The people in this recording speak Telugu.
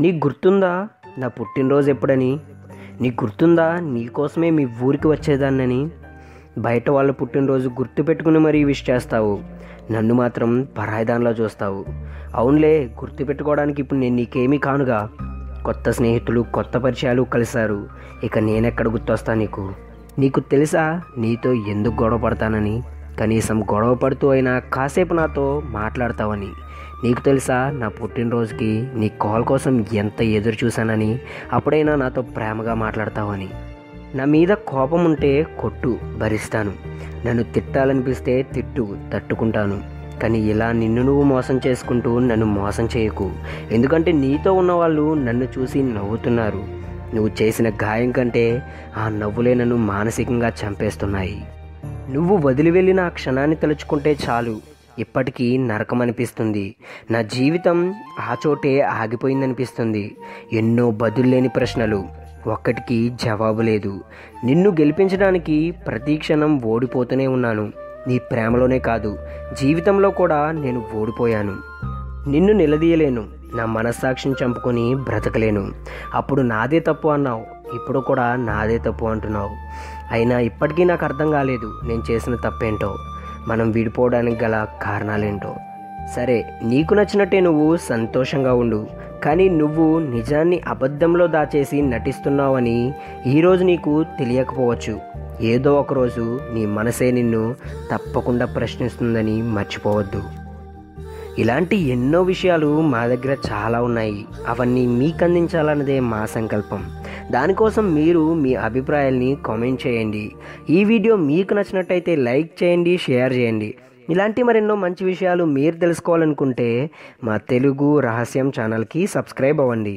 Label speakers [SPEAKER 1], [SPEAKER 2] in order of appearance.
[SPEAKER 1] నీకు గుర్తుందా? నా పుట్టినరోజు ఎప్పుడని? నీకు గుర్తుందా? నీకోసమే మీ ఊరికి వచ్చేదాన్నని? బయట వాళ్ళ పుట్టినరోజు గుర్తు పెట్టుకుని మరీ విష్ చేస్తావు. నన్ను మాత్రం పరాయిదానిలో చూస్తావు. అవునులే గుర్తు పెట్టుకోవడానికి ఇప్పుడు నేను నీకేమీ కానుగా. కొత్త స్నేహితులు కొత్త పరిచయాలు కలిశారు. ఇక నేనెక్కడ గుర్తొస్తా నీకు? నీకు తెలుసా నీతో ఎందుకు గొడవ పడతానని? కనీసం గొడవ పడుతూ అయినా కాసేపు నాతో మాట్లాడతావని. నీకు తెలుసా? నా పుట్టినరోజుకి నీ కాల్ కోసం ఎంత ఎదురు చూశానని అప్పుడైనా నాతో ప్రేమగా మాట్లాడతావని. నా మీద కోపం ఉంటే కొట్టు భరిస్తాను. నన్ను తిట్టాలనిపిస్తే తిట్టు తట్టుకుంటాను. కానీ ఇలా నిన్ను నువ్వు మోసం చేసుకుంటూ నన్ను మోసం చేయకు. ఎందుకంటే నీతో ఉన్నవాళ్ళు నన్ను చూసి నవ్వుతున్నారు. నువ్వు చేసిన గాయం కంటే ఆ నవ్వులే నన్ను మానసికంగా చంపేస్తున్నాయి. నువ్వు వదిలి వెళ్ళిన ఆ క్షణాన్ని తలుచుకుంటే చాలు. ఇప్పటికీ నరకం అనిపిస్తుంది నా జీవితం ఆ చోటే ఆగిపోయిందనిపిస్తుంది. ఎన్నో బదుల్లేని ప్రశ్నలు. ఒక్కటికి జవాబు లేదు. నిన్ను గెలిపించడానికి ప్రతి క్షణం ఓడిపోతూనే ఉన్నాను. నీ ప్రేమలోనే కాదు. జీవితంలో కూడా నేను ఓడిపోయాను. నిన్ను నిలదీయలేను. నా మనస్సాక్షిని చంపుకొని బ్రతకలేను. అప్పుడు నాదే తప్పు అన్నావు. ఇప్పుడు కూడా నాదే తప్పు అంటున్నావు. అయినా ఇప్పటికీ నాకు అర్థం కాలేదు. నేను చేసిన తప్పేంటో. మనం విడిపోవడానికి గల కారణాలేంటో. సరే నీకు నచ్చినట్టే నువ్వు సంతోషంగా ఉండు. కానీ నువ్వు నిజాన్ని అబద్ధంలో దాచేసి నటిస్తున్నావని ఈరోజు నీకు తెలియకపోవచ్చు. ఏదో ఒకరోజు నీ మనసే నిన్ను తప్పకుండా ప్రశ్నిస్తుందని మర్చిపోవద్దు. ఇలాంటి ఎన్నో విషయాలు మా దగ్గర చాలా ఉన్నాయి. అవన్నీ మీకు అందించాలన్నదే మా సంకల్పం. దానికోసం మీరు మీ అభిప్రాయాల్ని కామెంట్ చేయండి. ఈ వీడియో మీకు నచ్చినట్టయితే లైక్ చేయండి షేర్ చేయండి. ఇలాంటి మరెన్నో మంచి విషయాలు మీరు తెలుసుకోవాలనుకుంటే మా తెలుగు రహస్యం ఛానల్కి సబ్స్క్రైబ్ అవ్వండి.